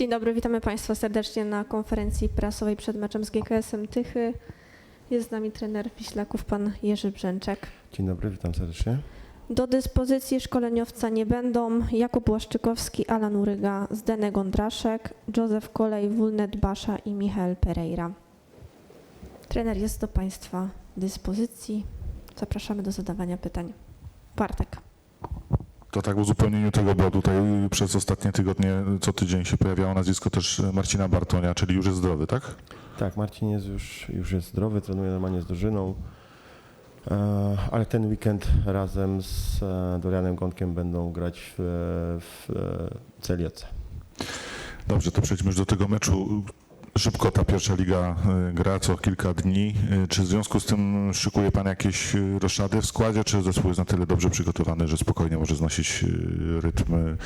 Dzień dobry, witamy Państwa serdecznie na konferencji prasowej przed meczem z GKS-em Tychy. Jest z nami trener Wiślaków, pan Jerzy Brzęczek. Dzień dobry, witam serdecznie. Do dyspozycji szkoleniowca nie będą Jakub Łaszczykowski, Alan Uryga, Zdenek Gondraszek, Józef Kolej, Wulnet Basza i Michał Pereira. Trener jest do Państwa dyspozycji. Zapraszamy do zadawania pytań. Bartek. To tak w uzupełnieniu tego, bo tutaj przez ostatnie tygodnie co tydzień się pojawiało nazwisko też Marcina Bartonia, czyli już jest zdrowy, tak? Tak, Marcin jest już, już jest zdrowy, trenuje normalnie z drużyną, e, ale ten weekend razem z e, Dorianem Gątkiem będą grać w, w Celiece. Dobrze, to przejdźmy już do tego meczu. Szybko ta pierwsza liga y, gra co kilka dni. Y, Czy w związku z tym szykuje Pan jakieś y, roszady w składzie, czy zespół jest na tyle dobrze przygotowany, że spokojnie może znosić rytm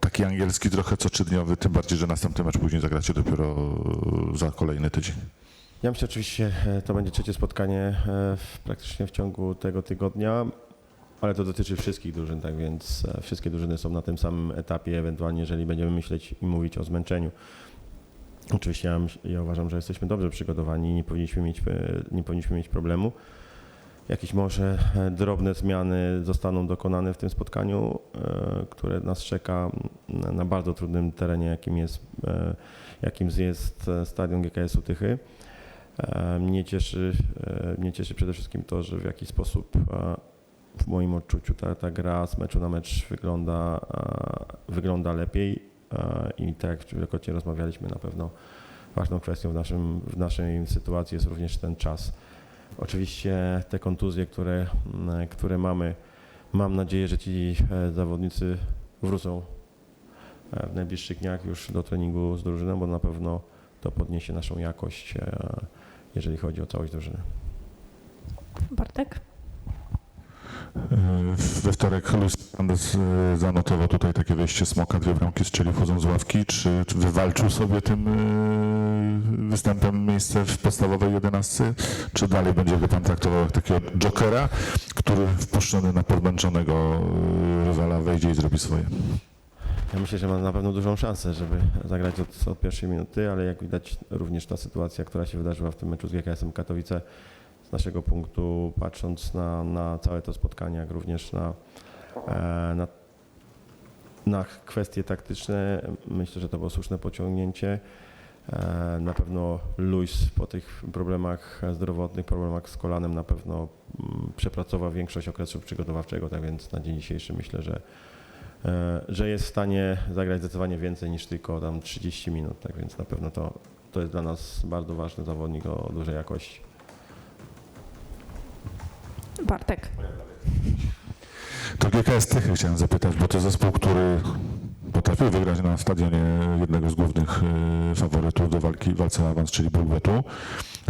taki angielski trochę coczydniowy, tym bardziej, że następny mecz później zagracie dopiero za kolejny tydzień? Ja myślę oczywiście, e, to będzie trzecie spotkanie e, w, praktycznie w ciągu tego tygodnia, ale to dotyczy wszystkich drużyn, tak więc e, wszystkie drużyny są na tym samym etapie, ewentualnie jeżeli będziemy myśleć i mówić o zmęczeniu. Oczywiście ja, ja uważam, że jesteśmy dobrze przygotowani i nie powinniśmy mieć, e, nie powinniśmy mieć problemu. Jakieś może e, drobne zmiany zostaną dokonane w tym spotkaniu, e, które nas czeka na, bardzo trudnym terenie, jakim jest, jakim jest stadion GKS-u Tychy. Mnie cieszy, mnie cieszy przede wszystkim to, że w jakiś sposób w moim odczuciu ta, ta gra z meczu na mecz wygląda, wygląda lepiej i tak jak wielokrotnie rozmawialiśmy, na pewno ważną kwestią w, naszym, w naszej sytuacji jest również ten czas. Oczywiście te kontuzje, które, które mamy, mam nadzieję, że ci e, zawodnicy wrócą e, w najbliższych dniach już do treningu z drużyną, bo na pewno to podniesie naszą jakość, e, jeżeli chodzi o całość drużyny. Bartek. We wtorek E, zanotował tutaj takie wejście smoka, dwie bramki strzelił wchodząc z ławki. Czy, czy wywalczył sobie tym e, występem miejsce w podstawowej jedenastce, czy dalej będzie go pan traktował jak takiego jokera, który wpuszczony na podmęczonego e, rywala wejdzie i zrobi swoje? Ja myślę, że ma na pewno dużą szansę, żeby zagrać od, od pierwszej minuty, ale jak widać również ta sytuacja, która się wydarzyła w tym meczu z GKS-em Katowice, z naszego punktu, patrząc na, na całe to spotkanie, jak również na, na, na kwestie taktyczne, myślę, że to było słuszne pociągnięcie. E, Na pewno Luis po tych problemach zdrowotnych, problemach z kolanem na pewno mm, przepracował większość okresu przygotowawczego, tak więc na dzień dzisiejszy myślę, że e, że jest w stanie zagrać zdecydowanie więcej niż tylko tam 30 minut, tak więc na pewno to, to jest dla nas bardzo ważny zawodnik o dużej jakości. Bartek. To GKS Tychy chciałem zapytać, bo to zespół, który potrafił wygrać na stadionie jednego z głównych e, faworytów do walki, walce o awans, czyli Bulwetu.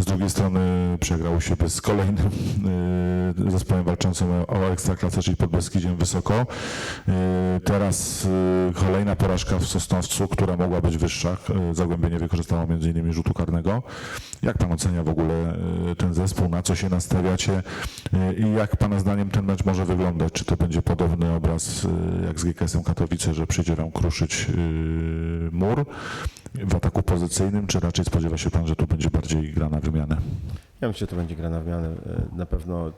Z drugiej strony przegrał siebie z kolejnym e, zespołem walczącym o- Ekstraklasę, czyli pod Beskidziem Wysoko. E, Teraz e, kolejna porażka w Sosnowcu, która mogła być wyższa. E, Zagłębie nie wykorzystało m.in. rzutu karnego. Jak pan ocenia w ogóle ten zespół, na co się nastawiacie i jak pana zdaniem ten mecz może wyglądać? Czy to będzie podobny obraz jak z GKS-em Katowice, że przyjdzie wam kruszyć mur w ataku pozycyjnym, czy raczej spodziewa się pan, że tu będzie bardziej gra na wymianę? Ja myślę, że to będzie gra na wymianę. E, Na pewno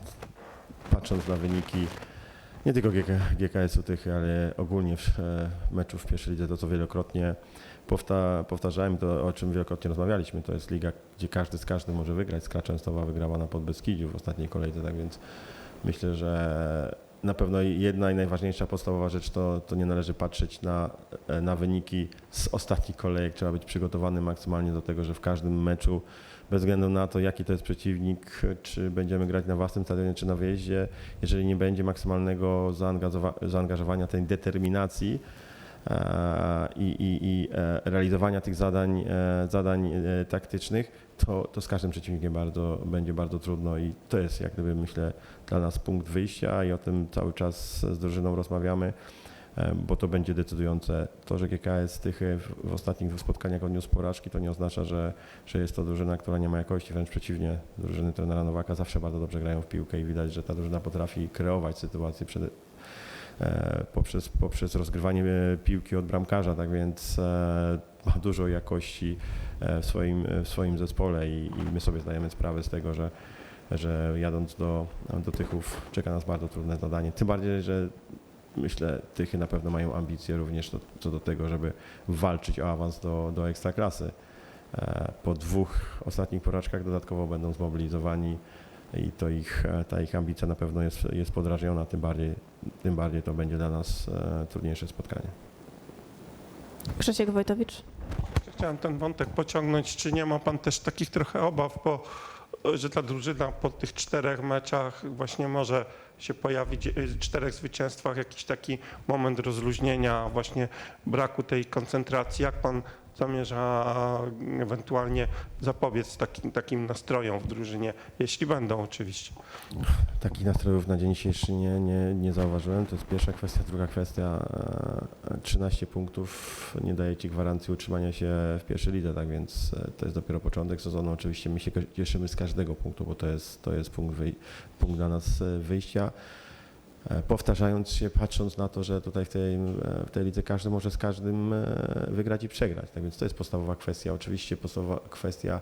patrząc na wyniki nie tylko GK, GKS-u tych, ale ogólnie w e, meczu w pierwszej lidze, to co wielokrotnie powta, powtarzałem, to o czym wielokrotnie rozmawialiśmy, to jest liga, gdzie każdy z każdym może wygrać. Skra Częstochowa wygrała na Podbeskidziu w ostatniej kolejce, tak więc myślę, że na pewno jedna i najważniejsza podstawowa rzecz to, to nie należy patrzeć na, na wyniki z ostatnich kolejek. Trzeba być przygotowany maksymalnie do tego, że w każdym meczu, bez względu na to, jaki to jest przeciwnik, czy będziemy grać na własnym stadionie, czy na wyjeździe, jeżeli nie będzie maksymalnego zaangażowa- zaangażowania, tej determinacji i, i, i e, realizowania tych zadań, e, zadań e, taktycznych, to, to z każdym przeciwnikiem bardzo, będzie bardzo trudno i to jest jak gdyby myślę dla nas punkt wyjścia i o tym cały czas z drużyną rozmawiamy, e, bo to będzie decydujące. To, że GKS Tychy w, ostatnich spotkaniach odniósł porażki, to nie oznacza, że, że jest to drużyna, która nie ma jakości, wręcz przeciwnie. Drużyny trenera Nowaka zawsze bardzo dobrze grają w piłkę i widać, że ta drużyna potrafi kreować sytuacje przede, e, poprzez, poprzez rozgrywanie e, piłki od bramkarza, tak więc e, ma dużo jakości e, w swoim, w swoim zespole i, i my sobie zdajemy sprawę z tego, że, że jadąc do, do Tychów czeka nas bardzo trudne zadanie. Tym bardziej, że myślę, Tychy na pewno mają ambicje również do, co do tego, żeby walczyć o awans do, do Ekstraklasy. E, Po dwóch ostatnich porażkach dodatkowo będą zmobilizowani i to ich, e, ta ich ambicja na pewno jest, jest podrażniona, tym bardziej, tym bardziej to będzie dla nas e, trudniejsze spotkanie. Grzesiek Wojtowicz. Chciałem ten wątek pociągnąć. Czy nie ma pan też takich trochę obaw, bo że ta drużyna po tych czterech meczach właśnie może się pojawić, e, czterech zwycięstwach, jakiś taki moment rozluźnienia, właśnie braku tej koncentracji. Jak pan zamierza ewentualnie zapobiec takim, takim nastrojom w drużynie, jeśli będą oczywiście? Takich nastrojów na dzień dzisiejszy nie, nie, nie zauważyłem. To jest pierwsza kwestia. Druga kwestia, e, 13 punktów nie daje Ci gwarancji utrzymania się w pierwszej lidze, tak więc e, to jest dopiero początek sezonu. Oczywiście my się cieszymy z każdego punktu, bo to jest, to jest punkt, punkt dla nas e, wyjścia. E, Powtarzając się, patrząc na to, że tutaj w tej, e, w tej lidze każdy może z każdym e, wygrać i przegrać. Tak więc to jest podstawowa kwestia. Oczywiście podstawowa kwestia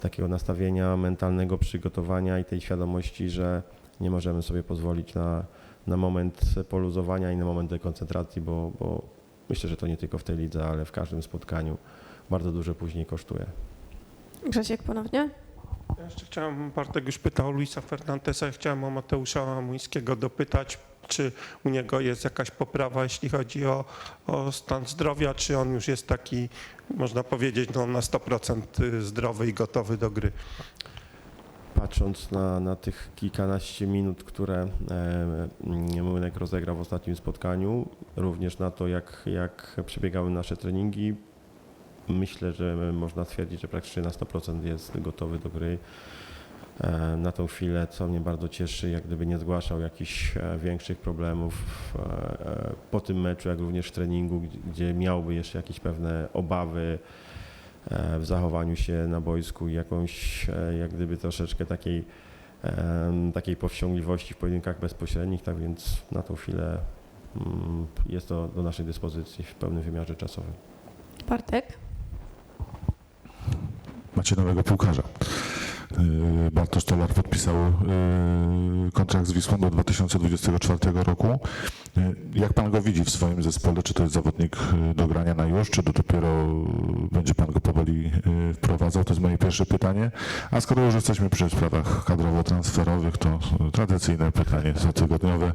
takiego nastawienia mentalnego, przygotowania i tej świadomości, że nie możemy sobie pozwolić na, na moment poluzowania i na moment dekoncentracji, bo, bo myślę, że to nie tylko w tej lidze, ale w każdym spotkaniu bardzo dużo później kosztuje. Grzesiek ponownie. Ja jeszcze chciałem, Bartek już pytał Luisa Fernandesa, chciałem o Mateusza Muńskiego dopytać, czy u niego jest jakaś poprawa, jeśli chodzi o, o stan zdrowia, czy on już jest taki, można powiedzieć, no, na 100% zdrowy i gotowy do gry. Patrząc na, na tych kilkanaście minut, które e, Młynek rozegrał w ostatnim spotkaniu, również na to, jak, jak przebiegały nasze treningi, myślę, że można stwierdzić, że praktycznie na 100% jest gotowy do gry. E, Na tą chwilę, co mnie bardzo cieszy, jak gdyby nie zgłaszał jakichś e, większych problemów e, po tym meczu, jak również w treningu, gdzie- miałby jeszcze jakieś pewne obawy w zachowaniu się na boisku i jakąś jak gdyby troszeczkę takiej, takiej powściągliwości w pojedynkach bezpośrednich, tak więc na tą chwilę mm, jest to do naszej dyspozycji w pełnym wymiarze czasowym. Bartek. Macie nowego piłkarza. Yy, Bartosz Tolar podpisał yy, kontrakt z Wisłą do 2024 roku. Yy, Jak pan go widzi w swoim zespole? Czy to jest zawodnik do grania na już, czy to dopiero będzie pan go powoli wprowadzał? To jest moje pierwsze pytanie. A skoro już jesteśmy przy sprawach kadrowo-transferowych, to tradycyjne pytanie cotygodniowe.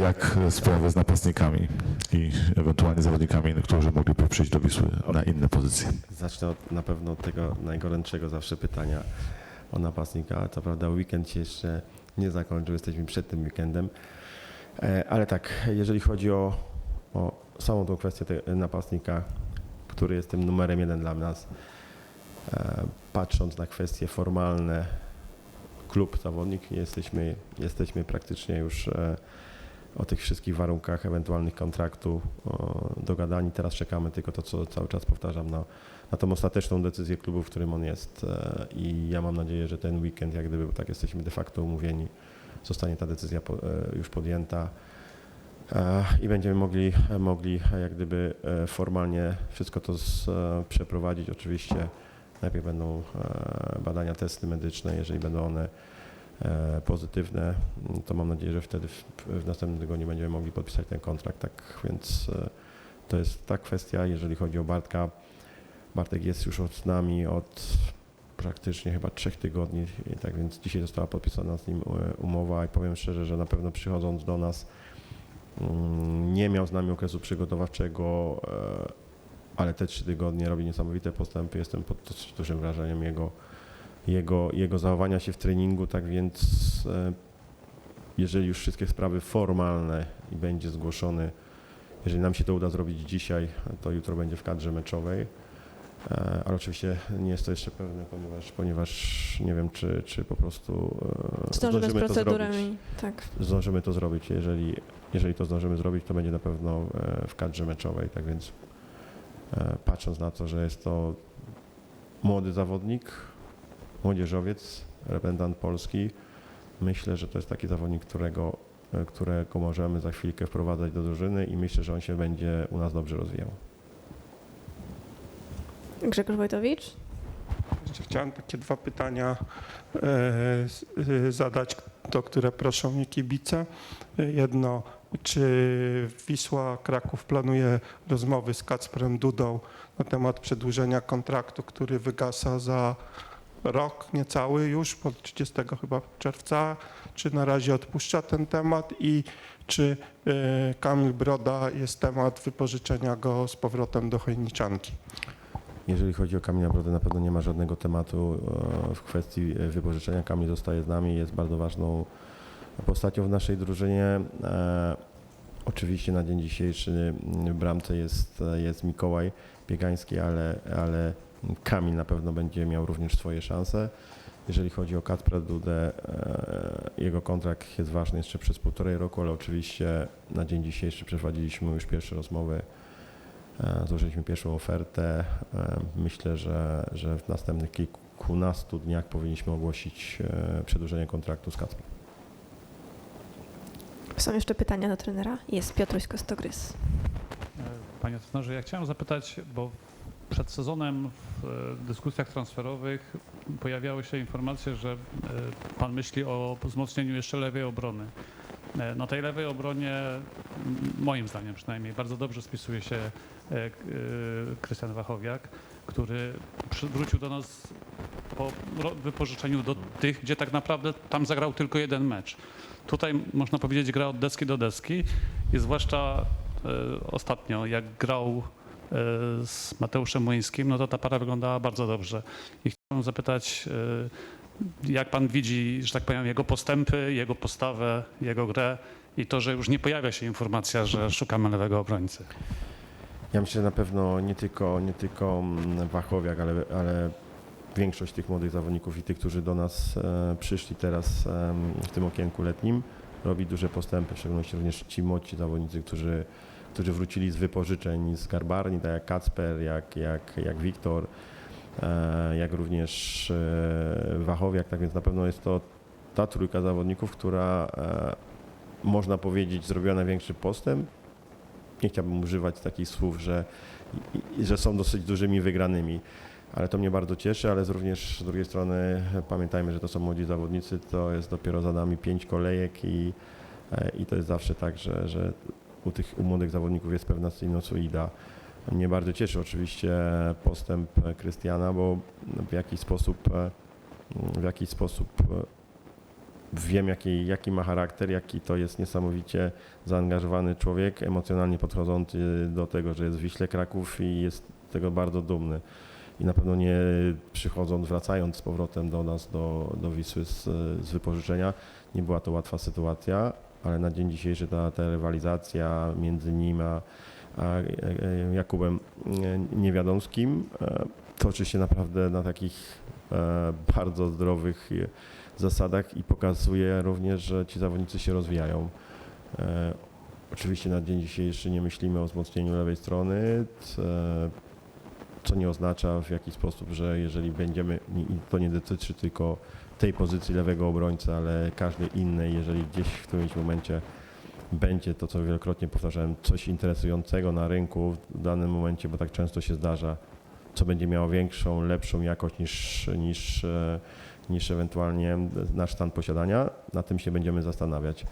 Jak sprawy z napastnikami i ewentualnie zawodnikami, którzy mogliby przyjść do Wisły na inne pozycje? Zacznę od, na pewno od tego najgorętszego zawsze pytania o napastnika. Co prawda weekend się jeszcze nie zakończył, jesteśmy przed tym weekendem. E, Ale tak, jeżeli chodzi o, o samą tą kwestię napastnika, który jest tym numerem jeden dla nas, e, patrząc na kwestie formalne, klub, zawodnik, jesteśmy, jesteśmy praktycznie już e, o tych wszystkich warunkach ewentualnych kontraktu o, dogadani. Teraz czekamy tylko to, co cały czas powtarzam, na, na tą ostateczną decyzję klubu, w którym on jest e, i ja mam nadzieję, że ten weekend, jak gdyby, bo tak jesteśmy de facto umówieni, zostanie ta decyzja e, już podjęta e, i będziemy mogli, mogli jak gdyby formalnie wszystko to z, przeprowadzić. Oczywiście najpierw będą badania, testy medyczne, jeżeli będą one pozytywne, m, to mam nadzieję, że wtedy w, w następnym tygodniu będziemy mogli podpisać ten kontrakt. Tak więc e, to jest ta kwestia, jeżeli chodzi o Bartka. Bartek jest już od- nami od praktycznie chyba trzech tygodni, tak więc dzisiaj została podpisana z nim e, umowa i powiem szczerze, że na pewno przychodząc do nas mm, nie miał z nami okresu przygotowawczego, e, ale te trzy tygodnie robi niesamowite postępy. Jestem pod dużym wrażeniem jego, jego, jego zachowania się w treningu, tak więc e, jeżeli już wszystkie sprawy formalne i będzie zgłoszony, jeżeli nam się to uda zrobić dzisiaj, to jutro będzie w kadrze meczowej. E, Ale oczywiście nie jest to jeszcze pewne, ponieważ, ponieważ nie wiem, czy, czy po prostu e, Zdążymy z to zrobić procedurami. Tak. zdążymy to zrobić. Jeżeli, jeżeli to zdążymy zrobić, to będzie na pewno w kadrze meczowej. Tak więc patrząc na to, że jest to młody zawodnik, młodzieżowiec, reprezentant Polski, myślę, że to jest taki zawodnik, którego e, którego możemy za chwilkę wprowadzać do drużyny i myślę, że on się będzie u nas dobrze rozwijał. Grzegorz Wojtowicz? Jeszcze chciałem takie dwa pytania e, e, zadać, do które proszą mnie kibice. Jedno, czy Wisła Kraków planuje rozmowy z Kacprem Dudą na temat przedłużenia kontraktu, który wygasa za rok niecały już, po 30 chyba czerwca, czy na razie odpuszcza ten temat i czy e, Kamil Broda jest temat wypożyczenia go z powrotem do Chojniczanki? Jeżeli chodzi o Kamila Brodę, na pewno nie ma żadnego tematu e, w kwestii e, wypożyczenia. Kamil zostaje z nami, jest bardzo ważną postacią w naszej drużynie. E, Oczywiście na dzień dzisiejszy w bramce jest, jest Mikołaj Biegański, ale, ale Kamil na pewno będzie miał również swoje szanse. Jeżeli chodzi o Kacpra Dudę, e, jego kontrakt jest ważny jeszcze przez półtorej roku, ale oczywiście na dzień dzisiejszy przeprowadziliśmy już pierwsze rozmowy E, Złożyliśmy pierwszą ofertę. E, Myślę, że, że w następnych kilkunastu dniach powinniśmy ogłosić przedłużenie kontraktu z Kacprem. Są jeszcze pytania do trenera? Jest Piotruś Kostogrys. Panie trenerze, ja chciałem zapytać, bo przed sezonem w dyskusjach transferowych pojawiały się informacje, że e, pan myśli o wzmocnieniu jeszcze lewej obrony. E, Na tej lewej obronie, moim zdaniem przynajmniej, bardzo dobrze spisuje się e, Krystian Wachowiak, który wrócił do nas po wypożyczeniu do tych, gdzie tak naprawdę tam zagrał tylko jeden mecz. Tutaj można powiedzieć gra od deski do deski i zwłaszcza ostatnio, jak grał z Mateuszem Młyńskim, no to ta para wyglądała bardzo dobrze. I chciałem zapytać, e, jak pan widzi, że tak powiem, jego postępy, jego postawę, jego grę i to, że już nie pojawia się informacja, że szukamy lewego obrońcy. Ja myślę, że na pewno nie tylko, nie tylko mm, Wachowiak, ale, ale większość tych młodych zawodników i tych, którzy do nas e, przyszli teraz em, w tym okienku letnim, robi duże postępy, w szczególności również ci młodzi zawodnicy, którzy, którzy wrócili z wypożyczeń z Garbarni, tak jak Kacper, jak, jak, jak Wiktor, e, jak również e, Wachowiak, tak więc na pewno jest to ta trójka zawodników, która e, można powiedzieć zrobiła największy postęp. Nie chciałbym używać takich słów, że, że są dosyć dużymi wygranymi, ale to mnie bardzo cieszy, ale również z drugiej strony pamiętajmy, że to są młodzi zawodnicy, to jest dopiero za nami pięć kolejek i, i to jest zawsze tak, że, że u tych u młodych zawodników jest pewna sinusoida. Mnie bardzo cieszy oczywiście postęp Krystiana, bo w jakiś sposób e, w jakiś sposób e, wiem, jaki, jaki ma charakter, jaki to jest niesamowicie zaangażowany człowiek, emocjonalnie podchodzący do tego, że jest w Wiśle Kraków i jest tego bardzo dumny. I na pewno nie przychodząc, wracając z powrotem do nas, do, do Wisły z, z wypożyczenia, nie była to łatwa sytuacja, ale na dzień dzisiejszy ta, ta rywalizacja między nim a, a e, e, Jakubem e, Niewiadomskim toczy się naprawdę na takich bardzo zdrowych zasadach i pokazuje również, że ci zawodnicy się rozwijają. Oczywiście na dzień dzisiejszy nie myślimy o wzmocnieniu lewej strony, co nie oznacza w jakiś sposób, że jeżeli będziemy, i to nie dotyczy tylko tej pozycji lewego obrońcy, ale każdej innej, jeżeli gdzieś w którymś momencie będzie to, co wielokrotnie powtarzałem, coś interesującego na rynku w danym momencie, bo tak często się zdarza, co będzie miało większą, lepszą jakość niż, niż, e, niż ewentualnie nasz stan posiadania, na tym się będziemy zastanawiać.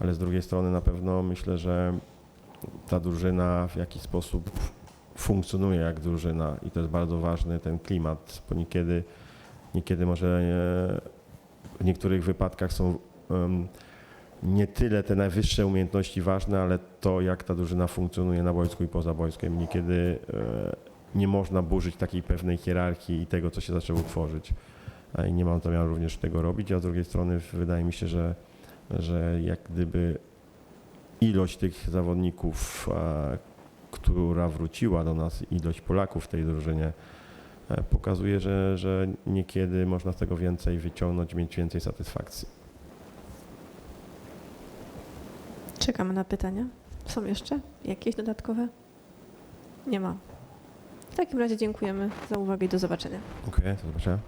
Ale z drugiej strony na pewno myślę, że ta drużyna w jakiś sposób funkcjonuje jak drużyna i to jest bardzo ważny ten klimat, bo niekiedy, niekiedy może e, w niektórych wypadkach są nie tyle te najwyższe umiejętności ważne, ale to jak ta drużyna funkcjonuje na boisku i poza boiskiem. Niekiedy e, nie można burzyć takiej pewnej hierarchii i tego, co się zaczęło tworzyć. I nie mam zamiaru również tego robić, a z drugiej strony wydaje mi się, że, że jak gdyby ilość tych zawodników, która wróciła do nas, ilość Polaków w tej drużynie, e, pokazuje, że, że niekiedy można z tego więcej wyciągnąć, mieć więcej satysfakcji. Czekamy na pytania. Są jeszcze jakieś dodatkowe? Nie ma. W takim razie dziękujemy za uwagę i do zobaczenia. Dziękuję, do zobaczenia.